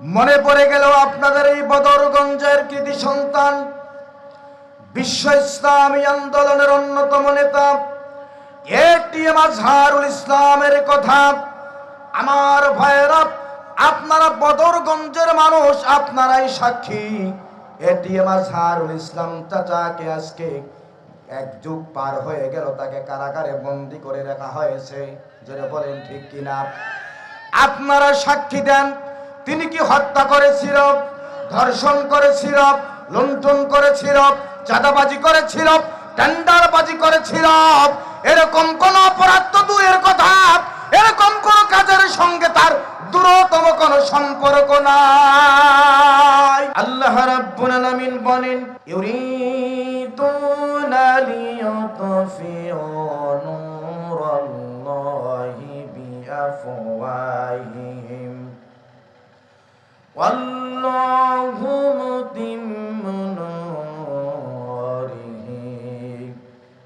মনে পড়ে গেল আপনাদের এই বদরগঞ্জের কৃতি সন্তান। বিশ্ব ইসলামী আন্দোলনের অন্যতম নেতা। এটিএম আজহারুল ইসলামের কথা, আমার ভাইয়েরা আপনারা বদরগঞ্জের মানুষ, আপনারাই সাক্ষী। এটিএম আজহারুল ইসলাম চাচাকে আজকে এক যুগ পার হয়ে গেল, তাকে কারাগারে বন্দি করে রাখা হয়েছে। যেটা বলেন ঠিক কিনা? আপনারা সাক্ষী দেন। তিনি কি হত্যা করেছিল ধর্ষণ করেছিল লুণ্ঠন করেছিল চাঁদাবাজি করেছিল টেন্ডারবাজি করেছিল এরকম কোন অপরাধ তো দূরের কথা। এরকম কোন কাজের সঙ্গে তার দূরতম কোন সম্পর্ক নাই। আল্লাহ রাব্বুল আলামিন বলেন, ইউরিদুনা লিয়ুতফিউ বিআফওয়াহিহিম। والله متم نوره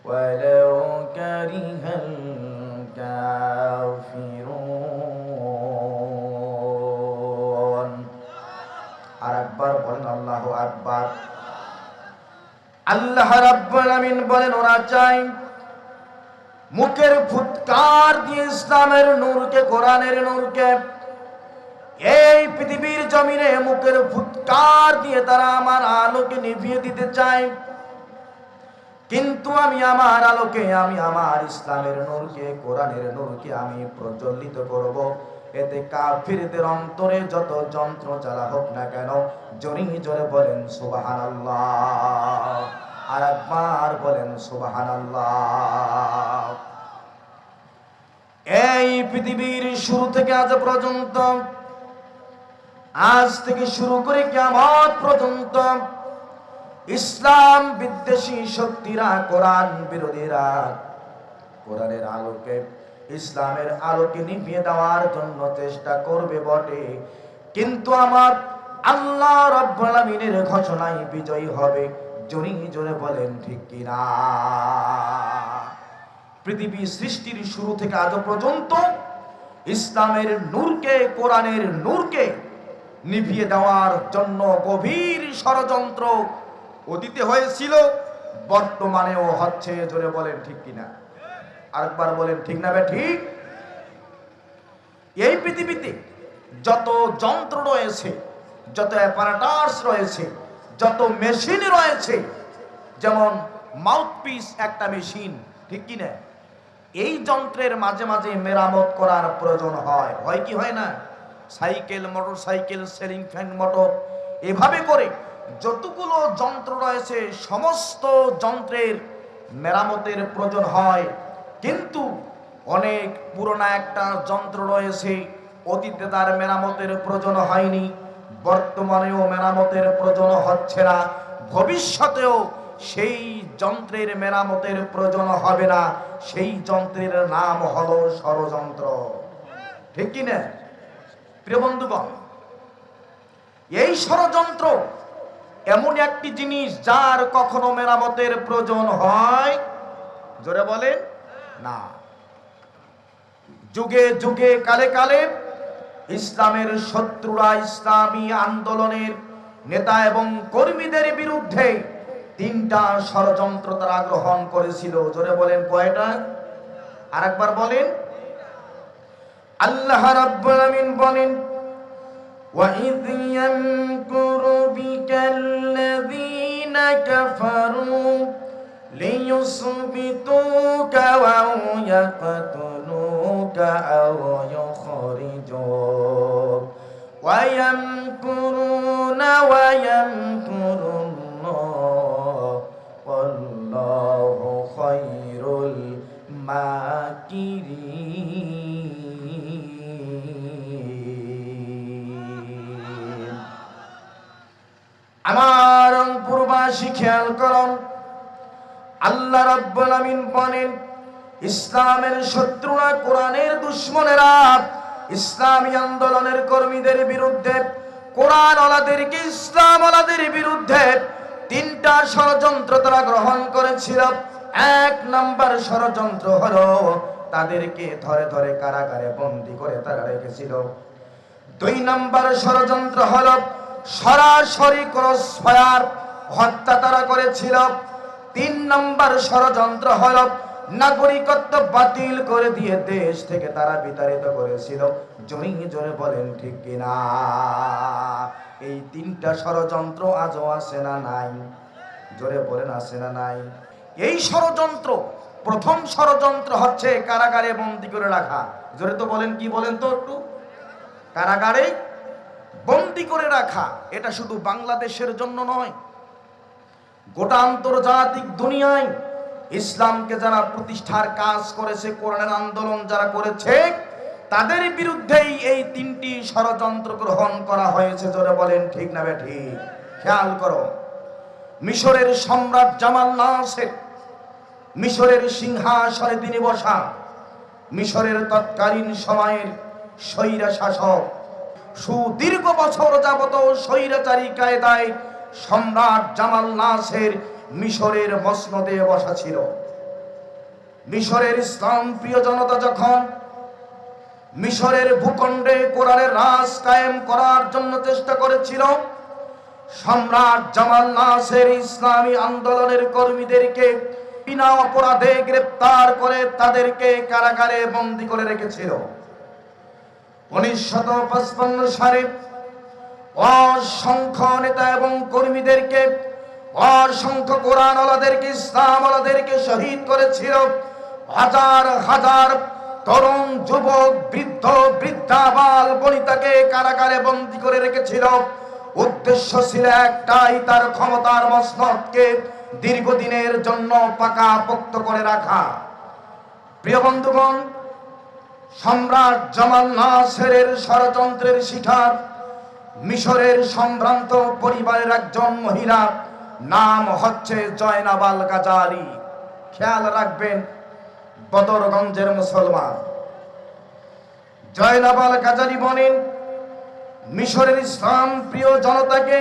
ولو كره الكافرون আর একবার বলেন আল্লাহ আকবার আল্লাহ রাব্বুল আমিন বলেন ওরা চাই মুখের ফুৎকার দিয়ে ইসলামের নূরকে কোরআনের নূরকে এই পৃথিবীর জমিনে মুখের ফুৎকার দিয়ে তারা আমার আলোকে নিভিয়ে দিতে চায়। কিন্তু আমি আমার আলোকে, আমি আমার ইসলামের নূরকে, কোরআনের নূরকে আমি প্রজ্বলিত করব। এতে কাফিরদের অন্তরে যত যন্ত্র চালা হোক না কেন জনি জোরে বলেন, সুবহানাল্লাহ। আর একবার বলেন, সুবহানাল্লাহ। এই পৃথিবীর শুরু থেকে আজ পর্যন্ত আজ থেকে শুরু করে কেমন পর্যন্ত ইসলাম বিদ্বেষী শক্তিরা কোরআন বিরোধীরা কোরআনের আলোকে, ইসলামের আলোকে নিভিয়ে দেওয়ার জন্য চেষ্টা করবে বটে। কিন্তু আমার আল্লাহ রব্বুল আমিনের ঘোষণায় বিজয়ী হবে। জোরে জোরে বলেন, ঠিক কিনা? পৃথিবী সৃষ্টির শুরু থেকে আজ পর্যন্ত ইসলামের নূরকে, কোরআনের নূরকে নিভিয়ে দেওয়ার জন্য গভীর ষড়যন্ত্র অতীতে হয়েছিল, বর্তমানেও হচ্ছে, জোরে বলেন, ঠিক কিনা? আরেকবার বলেন, ঠিক না বে, ঠিক? এই পৃথিবীতে যত যন্ত্র রয়েছে, যত অ্যাপারাটাস রয়েছে, যত মেশিন রয়েছে, যেমন মাউথপিস একটা মেশিন ঠিক কি না এই যন্ত্রের মাঝে মাঝে মেরামত করার প্রয়োজন হয়। হয় কি হয় না? Cycle motorcycle ceiling fan, motor, এভাবে করে যতগুলো যন্ত্র রয়েছে, সমস্ত যন্ত্রের মেরামতের প্রয়োজন হয়। কিন্তু অনেক পুরোনো একটা যন্ত্র রয়েছে অতীতে তার মেরামতের প্রয়োজন হয়নি, বর্তমানেও মেরামতের প্রয়োজন হচ্ছে না, ভবিষ্যতেও সেই যন্ত্রের মেরামতের প্রয়োজন হবে না, সেই যন্ত্রের নাম হলো ষড়যন্ত্র। ঠিক কি না? প্রিয় বন্ধুগণ, এই ষড়যন্ত্র এমন একটি জিনিস যার কখনো মেরামতের প্রয়োজন হয়? জোরে বলেন, না। যুগে যুগে, কালে কালে ইসলামের শত্রুরা ইসলামী আন্দোলনের নেতা এবং কর্মীদের বিরুদ্ধে তিনটা ষড়যন্ত্র তারা গ্রহণ করেছিল। জোরে বলেন, কয়টা? আরেকবার বলেন আল্লাহ রাব্বুল আমিন বলেন وَإِذْ يَمْكُرُ بِكَ الَّذِينَ كَفَرُوا لِيُثْبِتُوكَ أَوْ يَقْتُلُوكَ أَوْ يُخْرِجُوكَ وَيَمْكُرُونَ وَيَمْكُرُ পূর্বাসী খেয়াল করুন। আল্লাহ রাব্বুল আমিন বলেন, ইসলামের শত্রুরা কোরআনের দুশ্মনেরা। ইসলামী আন্দোলনের কর্মীদের বিরুদ্ধে কোরআন ওলাদেরকে ইসলাম ওলাদের বিরুদ্ধে তিনটা ষড়যন্ত্র তারা গ্রহণ করেছিল। এক নাম্বার ষড়যন্ত্র হলো তাদেরকে ধরে ধরে কারাগারে বন্দি করে তারা রেখেছিল। দুই নাম্বার ষড়যন্ত্র হল সরাসরি ক্রস ফায়ার। হত্যা তারা করেছিল। তিন নম্বর ষড়যন্ত্র হল, নাগরিকত্ব বাতিল করে দিয়ে দেশ থেকে তারা বিতাড়িত করেছিল। জমি জোরে বলেন, ঠিক কিনা এই তিনটা ষড়যন্ত্র আজও আসে না নাই? জোরে বলেন, আছে না নাই। এই ষড়যন্ত্র, প্রথম ষড়যন্ত্র হচ্ছে কারাগারে বন্দি করে রাখা। জোরে তো বলেন, কি বলেন তো একটু? কারাগারে বন্দি করে রাখা। এটা শুধু বাংলাদেশের জন্য নয় গোটা আন্তর্জাতিক দুনিয়ায় ইসলামকে যারা প্রতিষ্ঠার কাজ করেছে কোরআনের আন্দোলন যারা করেছে, তাদের বিরুদ্ধেই এই তিনটি ষড়যন্ত্র গ্রহণ করা হয়েছে। জোরে বলেন, ঠিক না ঠিক? খেয়াল করো। মিশরের সম্রাট জামাল নাসের, মিশরের সিংহাসনে তিনি বসা, মিশরের তৎকালীন সময়ের স্বৈরা শাসক সুদীর্ঘ বছর যাবত স্বৈরাচারী কায়দায় সম্রাট জামাল নাসের মিশরের মসনদে বসা ছিল। মিশরের ইসলাম প্রিয় জনতা যখন মিশরের ভূখণ্ডে কোরআনের রাজ কায়েম করার জন্য চেষ্টা করেছিল, সম্রাট জামাল নাসের ইসলামী আন্দোলনের কর্মীদেরকে বিনা অপরাধে গ্রেপ্তার করে তাদেরকে কারাগারে বন্দী করে রেখেছিল। উনিশশত পঁচপান্ন সালে অসংখ্য নেতা এবং কর্মীদেরকে, অসংখ্য কোরআন আলাদেরকে ইসলাম আলাদেরকে শহীদ করেছিল। হাজার হাজার তরুণ, যুবক, বৃদ্ধ, বৃদ্ধা, বাল, বনিতাকে কারাগারে বন্দী করে রেখেছিল। উদ্দেশ্য ছিল একটাই, তার ক্ষমতার মসনদকে দীর্ঘদিনের জন্য পাকা পোক্ত করে রাখা। প্রিয় বন্ধুগণ, সম্রাট জামাল নাসেরের ষড়যন্ত্রের শিকার মিশরের সম্ভ্রান্ত পরিবারের একজন মহিলা, নাম হচ্ছে জয়নাবাল গাজারি খেয়াল রাখবেন, বদরগঞ্জের মুসলমান। জয়নাবাল গাজারি বলেন, মিশরের ইসলাম প্রিয় জনতাকে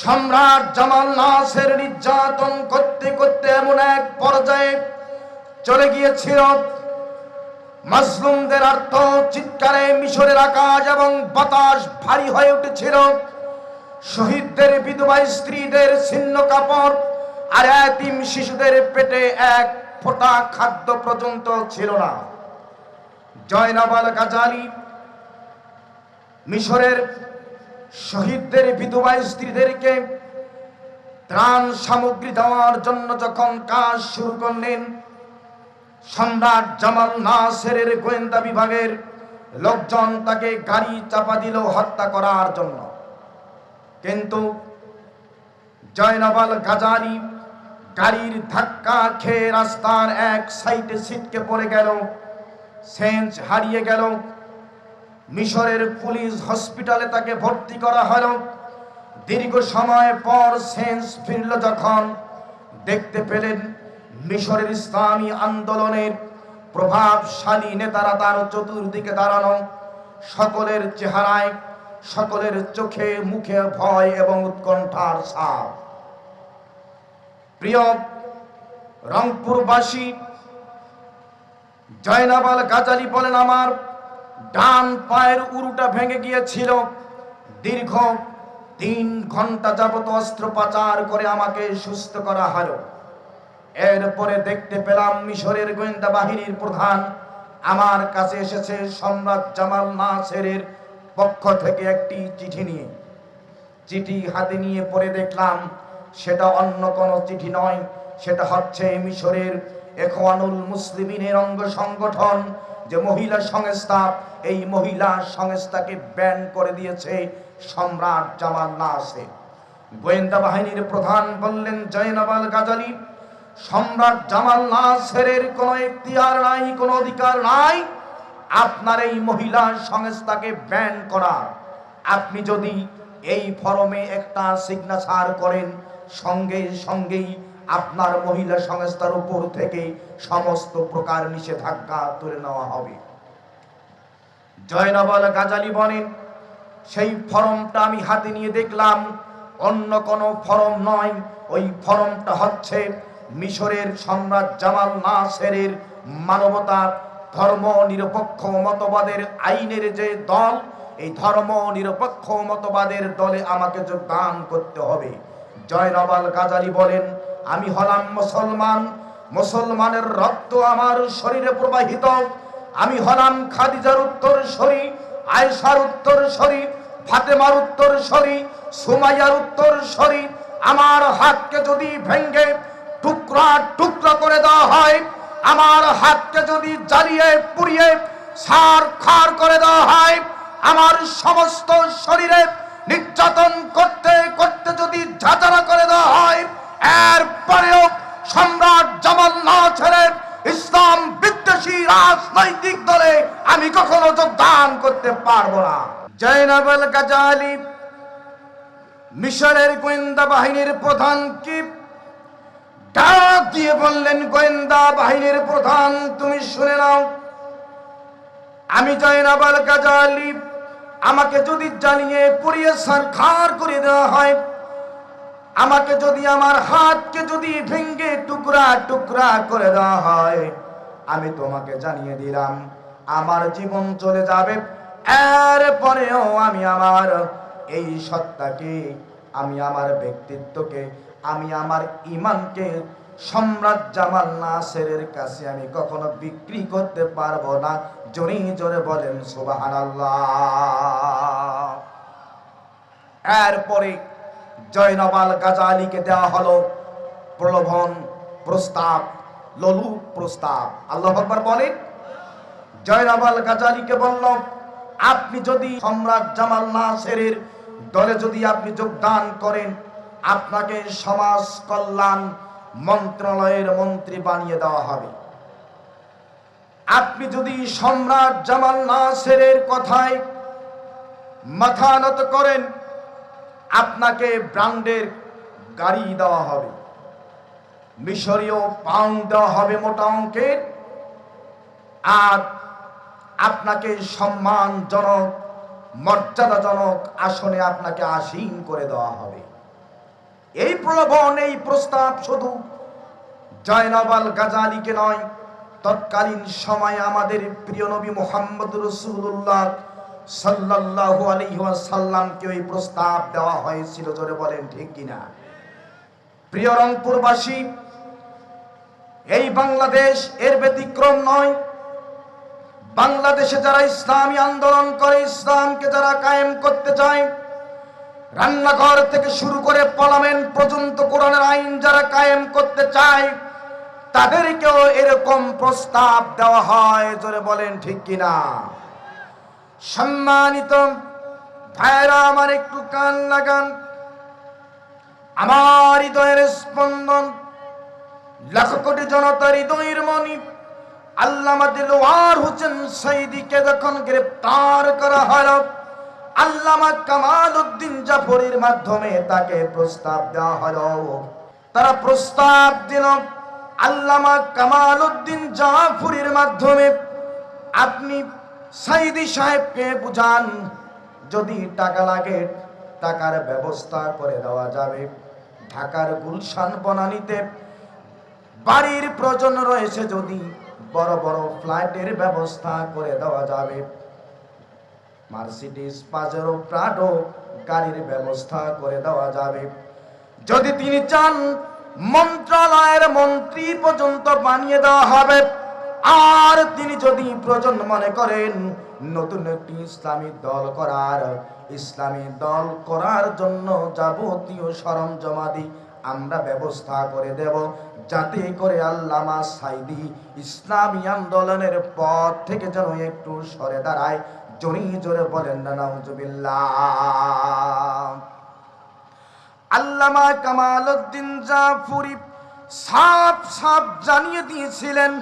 সম্রাট জামাল নাসের নির্যাতন করতে করতে এমন এক পর্যায়ে চলে গিয়েছিল। মাসলুমদের আর্থ চিৎকারে মিশরের আকাশ এবং বাতাস ভারী হয়ে উঠেছিল। শহীদদের বিধবা স্ত্রীদের ছিন্ন কাপড় আর এতিম শিশুদের পেটে এক ফোঁটা খাদ্য পর্যন্ত ছিল না। জয়নাবাল গাজালি মিশরের শহীদদের বিধবা স্ত্রীদেরকে ত্রাণ সামগ্রী দেওয়ার জন্য যখন কাজ শুরু করলেন সম্রাট জামাল নাসেরের গোয়েন্দা বিভাগের লোকজন তাকে গাড়ি চাপা দিল হত্যা করার জন্য। কিন্তু জয়নাবাল গাজারি গাড়ির ধাক্কা খেয়ে রাস্তার এক সাইডে ছিটকে পড়ে গেল, সেন্স হারিয়ে গেল। মিশরের পুলিশ হসপিটালে তাকে ভর্তি করা হলো। দীর্ঘ সময় পর সেন্স ফিরল যখন। দেখতে পেলেন মিশরের ইসলামী আন্দোলনের প্রভাবশালী নেতারা তার চতুর্দিকে দাঁড়ানো। সকলের চেহারায়, সকলের চোখে, মুখে ভয় এবং উৎকণ্ঠার ছাপ। প্রিয় রংপুরবাসী, জয়নাবাল গাজালি বলেন, আমার ডান পায়ের উরুটা ভেঙে গিয়েছিল। দীর্ঘ তিন ঘণ্টা যাবত অস্ত্রোপচার করে আমাকে সুস্থ করা হলো। এরপরে দেখতে পেলাম মিশরের গোয়েন্দা বাহিনীর প্রধান। আমার কাছে এসেছে সম্রাট জামাল নাসেরের পক্ষ থেকে একটি চিঠি নিয়ে। চিঠি হাতে নিয়ে পড়ে দেখলাম, সেটা অন্য কোনো চিঠি নয়, সেটা হচ্ছে মিশরের এখওয়ানুল মুসলিমিনের অঙ্গ সংগঠন যে মহিলা সংস্থা, এই মহিলা সংস্থাকে ব্যান করে দিয়েছে সম্রাট জামাল নাসের। গোয়েন্দা বাহিনীর প্রধান বললেন জয়নাবাল গাজালি সম্রাট জামাল নাসেরের কোনো এখতিয়ার নাই, কোনো অধিকার নাই। আপনার এই মহিলা সংস্থাকে ব্যান করার। আপনি যদি এই ফরমে একটা সিগনেচার করেন, সঙ্গে, সঙ্গেই আপনার মহিলা সংস্থার উপর থেকে সমস্ত প্রকার নিষেধাজ্ঞা তুলে নেওয়া হবে। জয়নবল গাজালি বলেন, সেই ফরমটা আমি হাতে নিয়ে দেখলাম, অন্য কোনো ফরম নয়, ওই ফরমটা হচ্ছে মিশরের সম্রাট জামাল নাসেরের মানবতা, ধর্ম নিরপেক্ষ মতবাদের আইনের যে দল, এই ধর্ম নিরপেক্ষ মতবাদের দলে আমাকে যোগদান করতে হবে। জয়নবাল গাজারি বলেন, আমি হলাম মুসলমান। মুসলমানের রক্ত আমার শরীরে প্রবাহিত। আমি হলাম খাদিজার উত্তর শরী আয়েশার উত্তর শরী ফাতেমার উত্তর শরী সুমাইয়ার উত্তর শরী আমার হাতকে যদি ভেঙ্গে টুকরা টুকরা করে দেওয়া হয়। আমার হাতকে যদি জ্বালিয়ে, পুড়িয়ে, সার খার করে দেওয়া হয়, আমার সমস্ত শরীরে নির্যাতন করতে করতে যদি ঝাঁঝারা করে দেওয়া হয়, এরপরেও সম্রাট জামাল না ছেড়ে ইসলাম বিদ্বেষী রাজনৈতিক দলে আমি কখনো যোগদান করতে পারব না। জৈনবল গাজালি, মিশরের গোয়েন্দা বাহিনীর প্রধান কি? ডাক দিয়ে বললেন, গোয়েন্দা বাহিনীর প্রধান, তুমি শুনে নাও। আমি জয়নাবাল গাজালি। আমাকে যদি জ্বালিয়ে পুড়িয়ে সরকার করে দেওয়া হয়, আমাকে যদি আমার হাতকে যদি ভেঙ্গে টুকরা টুকরা করে দেওয়া হয়, আমি তোমাকে জানিয়ে দিলাম, আমার জীবন চলে যাবে। এরপরেও আমি আমার এই সত্তাকে, আমি আমার ব্যক্তিত্বকে আমি আমার ইমানকে সম্রাট জামাল নাসেরের কাছে আমি কখনো বিক্রি করতে পারব না। জোরে জোরে বলেন, সুবহানাল্লাহ। এরপরে জয়নবাল গাজালিকে দেওয়া হলো প্রলোভন প্রস্তাব, ললু প্রস্তাব। আল্লাহ আকবার বলেন, জয়নবাল গাজালিকে বলল, আপনি যদি সম্রাট জামাল নাসেরের দলে যদি আপনি যোগদান করেন আপনাকে সমাজ কল্যাণ মন্ত্রণালয়ের মন্ত্রী বানিয়ে দেওয়া হবে। আপনি যদি সম্রাট জামাল নাসেরের কথায় মাথা নত করেন, আপনাকে ব্র্যান্ডের গাড়ি দেওয়া হবে। মিশরীয় পাউন্ড দেওয়া হবে মোটা অঙ্কের। আর আপনাকে সম্মানজনক, মর্যাদাজনক আসনে আপনাকে আসীন করে দেওয়া হবে। প্রলোভন এই প্রস্তাব শুধু। জয়নবাল গাজালিকে নয়, তৎকালীন সময়ে আমাদের প্রিয় নবী মোহাম্মদ রসুল্লাহ সাল্লাল্লাহু আলাইহি ওয়াসাল্লামকে ওই প্রস্তাব দেওয়া হয়েছিল, জোরে বলেন ঠিক কিনা? প্রিয় রংপুরবাসী, এই বাংলাদেশ এর ব্যতিক্রম নয়। বাংলাদেশে যারা ইসলামী আন্দোলন করে, ইসলামকে যারা কায়েম করতে চায় রান্নাঘর থেকে শুরু করে পার্লামেন্ট পর্যন্ত কোরআনের আইন যারা কায়েম করতে চায়, তাদেরকেও এরকম প্রস্তাব দেওয়া হয়, জোরে বলেন ঠিক কিনা? সম্মানিত ভাইরা আমার একটু কান লাগান। আমার হৃদয়ের স্পন্দন লাখ কোটি জনতার হৃদয়ের মনি। আল্লামা দিলওয়ার হোসেন সাইদিকে যখন গ্রেপ্তার করা হলো আল্লামা কামাল উদ্দিন জাফরের মাধ্যমে তাকে প্রস্তাব দেওয়া হলো। তারা প্রস্তাব দিল, আল্লামা কামাল উদ্দিন জাফরের মাধ্যমে, আপনি সাইদি সাহেবকে বুঝান, যদি টাকা লাগে, টাকার ব্যবস্থা করে দেওয়া যাবে। ঢাকার গুলশান বনানিতে বাড়ির প্রয়োজন রয়েছে যদি বড় বড় ফ্লাইটের ব্যবস্থা করে দেওয়া যাবে। মার্সিডিস, পাজেরো, প্রাডো গাড়ির ব্যবস্থা করে দেওয়া যাবে। যদি তিনি চান মন্ত্রণালয়ের মন্ত্রী পর্যন্ত বানিয়ে দেওয়া হবে। আর তিনি যদি প্রয়োজন মনে করেন, নতুন একটি ইসলামী দল করার, ইসলামী দল করার জন্য যাবতীয় সরঞ্জামাদি আমরা ব্যবস্থা করে দেব। যাতে করে আল্লামা সাইদি ইসলামী আন্দোলনের পথ থেকে যেন একটু সরে দাঁড়ায়। জোরে জোরে বলেন না, নাউজুবিল্লাহ। আল্লামা কামাল উদ্দিন সাপ সাপ জানিয়ে দিয়েছিলেন,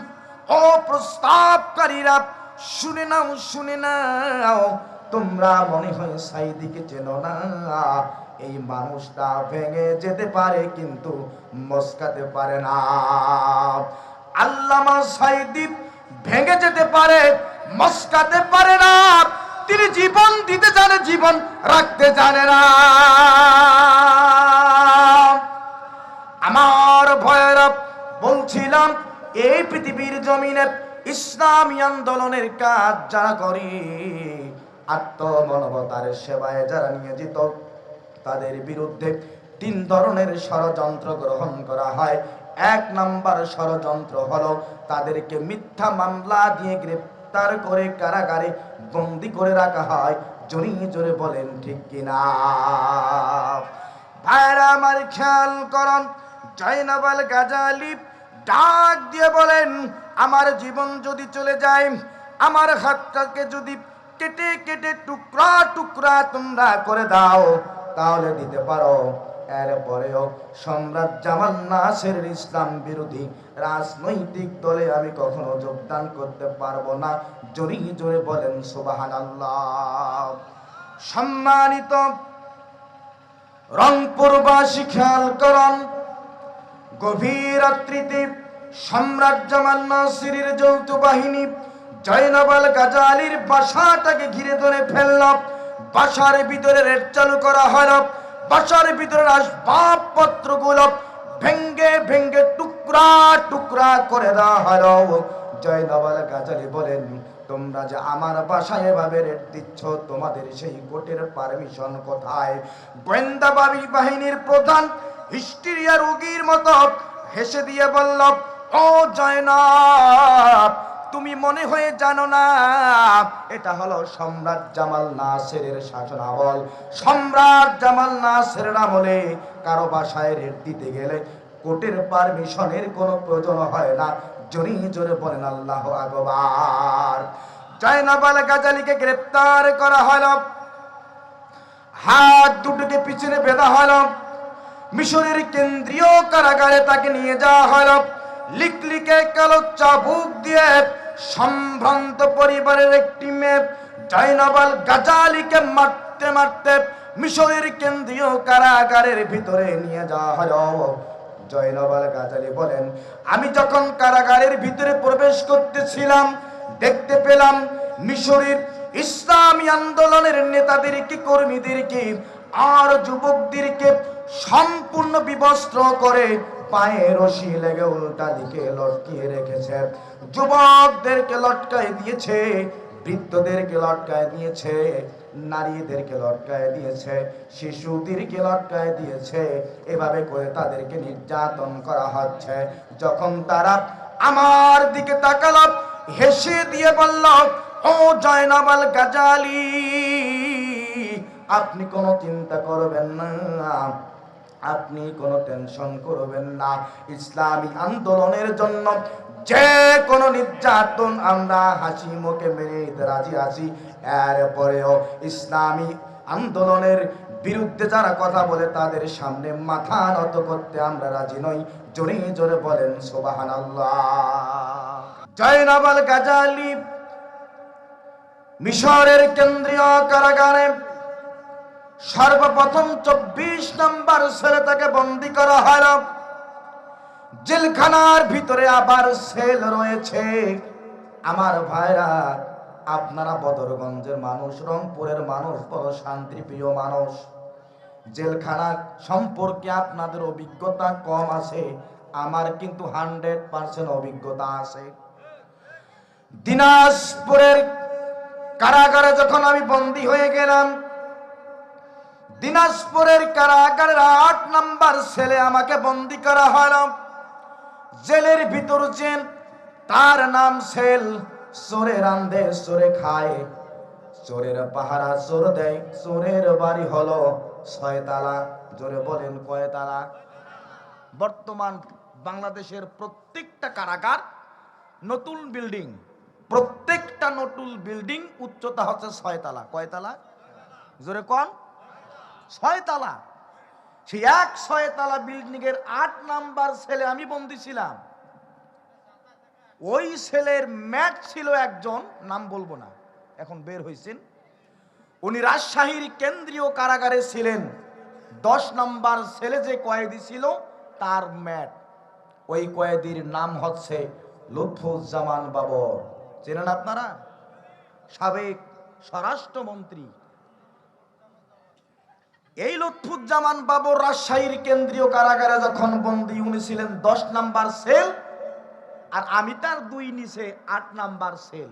ও প্রস্তাবকারীরা, শুনে নাও শুনে নাও, তোমরা মনে হয় সাইদিকে চেনো না। এই মানুষটা ভেঙে যেতে পারে, কিন্তু মস্কাতে পারে না। আল্লামা সাইদি ভেঙে যেতে পারে মস্কাতে পারে না। তিনি জীবন দিতে জানে, জীবন রাখতে জানে না। আমার ভয়েরা বলছিলাম, এই পৃথিবীর জমিনে ইসলামী আন্দোলনের কাজ যারা করে আত্মমনবতার সেবায় যারা নিয়োজিত, তাদের বিরুদ্ধে তিন ধরনের ষড়যন্ত্র গ্রহণ করা হয়। এক নাম্বার ষড়যন্ত্র হলো তাদেরকে মিথ্যা মামলা দিয়ে গ্রেপ্তার করে কারাগারে বন্দি করে রাখা হয়। জোরে জোরে বলেন, ঠিক কিনা? ভাইরা আমার খেয়াল করন জয়নাবাল গাজালি ডাক দিয়ে বলেন, আমার জীবন যদি চলে যায়, আমার হাতটাকে যদি কেটে কেটে টুকরা টুকরা তোমরা করে দাও, তাহলে দিতে পারো। এরপরেও সম্রাট জামাল নাসের ইসলাম বিরোধী রাজনৈতিক দলে আমি কখনো যোগদান করতে পারব না। জোরে জোরে বলেন সুবাহান আল্লাহ সম্মানিত রংপুরবাসী, খেয়াল করন, গভীর রাত্রিতে সম্রাট জামাল নাসিরের যৌথ বাহিনী জয়নবাল গাজালির বাসাটাকে ঘিরে ধরে ফেলল। বাসার ভিতরে রেট চালু করা হলো বাসার ভিতরে আসবাবপত্রগুলো ভেঙ্গে ভেঙ্গে টুকরা টুকরা করে দেওয়া হলো। বলেন, তোমরা যে আমার বাসায় এভাবে রেট দিচ্ছ, তোমাদের সেই কোর্টের পারমিশন কোথায়? গোয়েন্দা বাহিনীর প্রধান হিস্টিরিয়া রোগীর মতো হেসে দিয়ে বলল, ও জয়নাব তুমি মনে হয়ে জানো না, এটা হলো সম্রাট জামাল নাসেরের শাসনামল সম্রাট জামাল নাসেরের আমলে কারও বাসায় রেট দিতে গেলে কোর্টের পারমিশনের কোনো প্রয়োজন হয় না। জোরে জোরে বলেন আল্লাহ আকবার। জয়নাবাল গাজালিকে গ্রেপ্তার করা হলো। হাত দুটোকে পিছনে বেঁধা হলো। মিশরের কেন্দ্রীয় কারাগারে তাকে নিয়ে যাওয়া হলো। লিকলিকে কালো চাবুক দিয়ে সম্ভ্রান্ত পরিবারের একটি মেয়ে জয়নাবাল গাজালিকে মারতে মারতে মিশরের কেন্দ্রীয় কারাগারের ভিতরে নিয়ে যাওয়া হলো। জয়নবাল গাজালি বলেন, আমি যখন কারাগারের ভিতরে প্রবেশ করতেছিলাম, দেখতে পেলাম মিশরের ইসলামী আন্দোলনের নেতাদেরকে, কর্মীদেরকে আর যুবকদেরকে সম্পূর্ণ বিবস্ত্র করে পায়ে রশি লেগে উল্টা দিকে লটকিয়ে রেখেছে। যুবকদেরকে লটকায় দিয়েছে, বৃদ্ধদেরকে লটকায় দিয়েছে, নারীদেরকে লটকায় দিয়েছে, শিশুদেরকে লটকায় দিয়েছে। এভাবে করে তাদেরকে নির্যাতন করা হচ্ছে। যখন তারা আমার দিকে তাকালাম হেসে দিয়ে বলল, ও জয়নাবাল গাজালি, আপনি কোনো চিন্তা করবেন না। আপনি কোনো টেনশন করবেন না। ইসলামী আন্দোলনের জন্য যে কোনো নির্যাতন আমরা হাসি মুখে মেনে নিতে রাজি আছি। এরপরেও ইসলামী আন্দোলনের বিরুদ্ধে যারা কথা বলে তাদের সামনে মাথা নত করতে আমরা রাজি নই। জোরে জোরে বলেন সোবাহান জয়নাবাল গাজালি, মিশরের কেন্দ্রীয় কারাগারে সর্বপ্রথম চব্বিশ নম্বর সেলে তাকে বন্দি করা হল। জেলখানার ভিতরে আবার সেল রয়েছে। আমার ভাইরা, আপনারা বদরগঞ্জের মানুষ, রংপুরের মানুষ, বড় শান্তিপ্রিয় মানুষ। জেলখানা সম্পর্কে আপনাদের অভিজ্ঞতা কম আছে, আমার কিন্তু হান্ড্রেড পার্সেন্ট অভিজ্ঞতা আছে। দিনাজপুরের কারাগারে যখন আমি বন্দী হয়ে গেলাম দিনাজপুরের কারাগারের আট নাম্বার ছেলে আমাকে বন্দি করা হল। জেলের ভিতর জেল তার নাম সেল চোরে রান্ধে চোরে খায়। চোরের পাহারা চোর দেয়, চোরের বাড়ি হলো ছয়তালা। জোরে বলেন কয়তালা। বর্তমান বাংলাদেশের প্রত্যেকটা কারাগার নতুন বিল্ডিং। প্রত্যেকটা নতুন বিল্ডিং উচ্চতা হচ্ছে ছয়তালা। কয়তালা? জোরে কন। ছয়তালা সেই এক ছয়তালা বিল্ডিং এর আট নাম্বার ছেলে আমি বন্দি ছিলাম। ওই ছেলের ম্যাট ছিল একজন, নাম বলব না, এখন বের হয়েছেন উনি রাজশাহীর কেন্দ্রীয় কারাগারে ছিলেন। দশ নাম্বার ছেলে যে কয়েদি ছিল, তার ম্যাট। ওই কয়েদির নাম হচ্ছে লুৎফুজ্জামান বাবর। চেনেন আপনারা? সাবেক স্বরাষ্ট্রমন্ত্রী। এই লুৎফুজ্জামান বাবর রাজশাহীর কেন্দ্রীয় কারাগারে যখন বন্দী উনি ছিলেন, দশ নাম্বার সেল, আর আমি তার দুই নিচে আট নাম্বার সেল।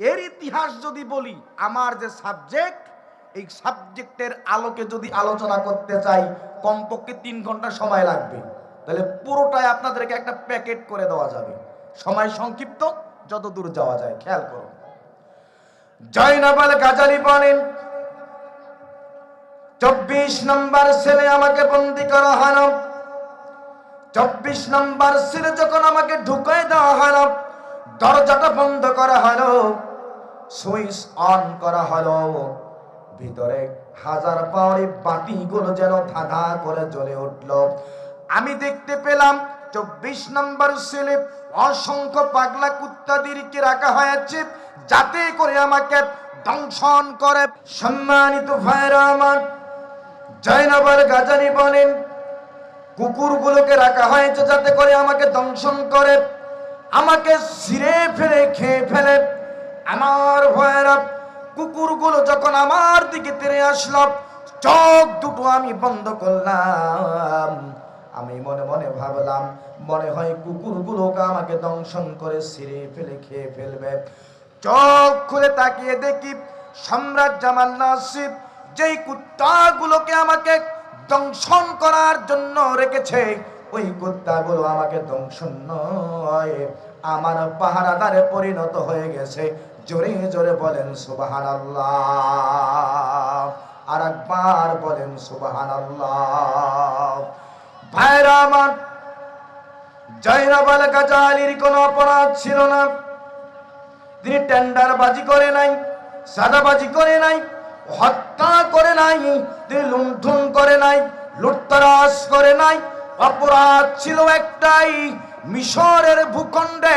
এর ইতিহাস যদি বলি, আমার যে সাবজেক্ট, এই সাবজেক্টের আলোকে যদি আলোচনা করতে চাই, কমপক্ষে তিন ঘণ্টা সময় লাগবে। তাহলে পুরোটাই আপনাদেরকে একটা প্যাকেট করে দেওয়া যাবে। সময় সংক্ষিপ্ত যত দূর যাওয়া যায়, খেয়াল করুন। জয়নাবাল গাজালি বলেন চব্বিশ নম্বর সেলে আমাকে বন্দি করা হলো। চব্বিশ নম্বর সেলে যখন আমাকে ঢুকাই দেওয়া হলো, দরজাটা বন্ধ করা হলো, সুইচ অন করা হলো। ভিতরে হাজার পাওয়ারি বাতিগুলো যেন ধাঁধা করে জ্বলে উঠল। আমি দেখতে পেলাম চব্বিশ নম্বর সেলে অসংখ্য পাগলা কুত্তাদেরকে রাখা হয়েছে, যাতে করে আমাকে দংশন করে। সম্মানিত ভাইরা আমার জয়নবর গাজানি বলেন কুকুরগুলোকে রাখা হয়েছে যাতে করে আমাকে দংশন করে। আমাকে ছিঁড়ে ফেলে, খেয়ে ফেলে। আমার ভয়েরা কুকুরগুলো যখন আমার দিকে তেরে আসলো, চোখ দুটো আমি বন্ধ করলাম। আমি মনে মনে ভাবলাম, মনে হয় কুকুরগুলোকে আমাকে দংশন করে ছিঁড়ে ফেলে, খেয়ে ফেলবে। চোখ খুলে তাকিয়ে দেখি, সম্রাট জামাল নাসিব যেই কুত্তাগুলোকে আমাকে দংশন করার জন্য রেখেছে, ওই কুত্তাগুলো আমাকে দংশন নয়। আমার পাহারাদারে পরিণত হয়ে গেছে। জোরে জোরে বলেন সুবাহান আর একবার বলেন সুবাহান ভাইরা আমার জয়রাবাল গাজালির কোনো অপরাধ ছিল না। তিনি টেন্ডার বাজি করে নাই, সাদাবাজি করে নাই। হত্যা করে নাই তিনি লুণ্ঠন করে নাই, লুটতরাজ করে নাই। অপরাধ ছিল একটাই, মিশরের ভূখণ্ডে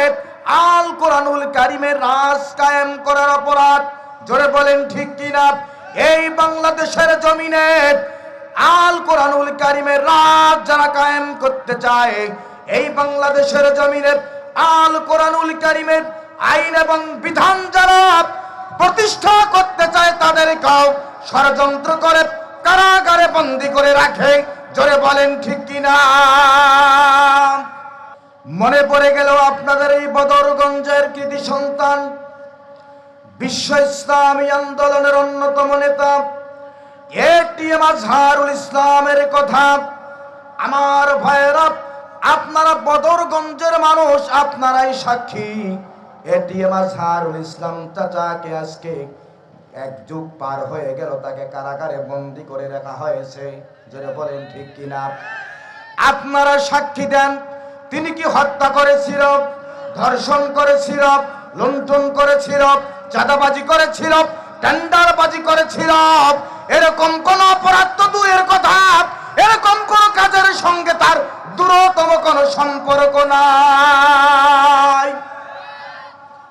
আল কোরআনুল কারিমের রাজ কায়েম করার অপরাধ। জোরে বলেন ঠিক কিনা? এই বাংলাদেশের জমিনে আল কোরআনুল কারিমের রাজ যারা কায়েম করতে চায়, এই বাংলাদেশের জমিনে আল কোরআনুল কারিমের আইন এবং বিধান যারা প্রতিষ্ঠা করতে চায় তাদের কাউ। ষড়যন্ত্র করে, কারাগারে বন্দি করে রাখে। জোরে বলেন, ঠিক কিনা মনে পড়ে গেল আপনাদের এই বদরগঞ্জের কৃতি সন্তান। বিশ্ব ইসলামী আন্দোলনের অন্যতম নেতা। এটিএম আজহারুল ইসলামের কথা। আমার ভাইয়েরা, আপনারা বদরগঞ্জের মানুষ, আপনারাই সাক্ষী। এটিএম আজহারুল ইসলাম চাচাকে আজকে এক যুগ পার হয়ে গেল, তাকে কারাগারে বন্দি করে রাখা হয়েছে। যেটা বলেন, ঠিক কিনা আপনারা সাক্ষী দেন, তিনি কি হত্যা করেছিল? ধর্ষণ করেছিল? লুণ্ঠন করেছিল? চাঁদাবাজি করেছিল? টেন্ডারবাজি করেছিল? এরকম কোন অপরাধ তো দূরের কথা। এরকম কোন কাজের সঙ্গে তার দূরতম কোন সম্পর্ক না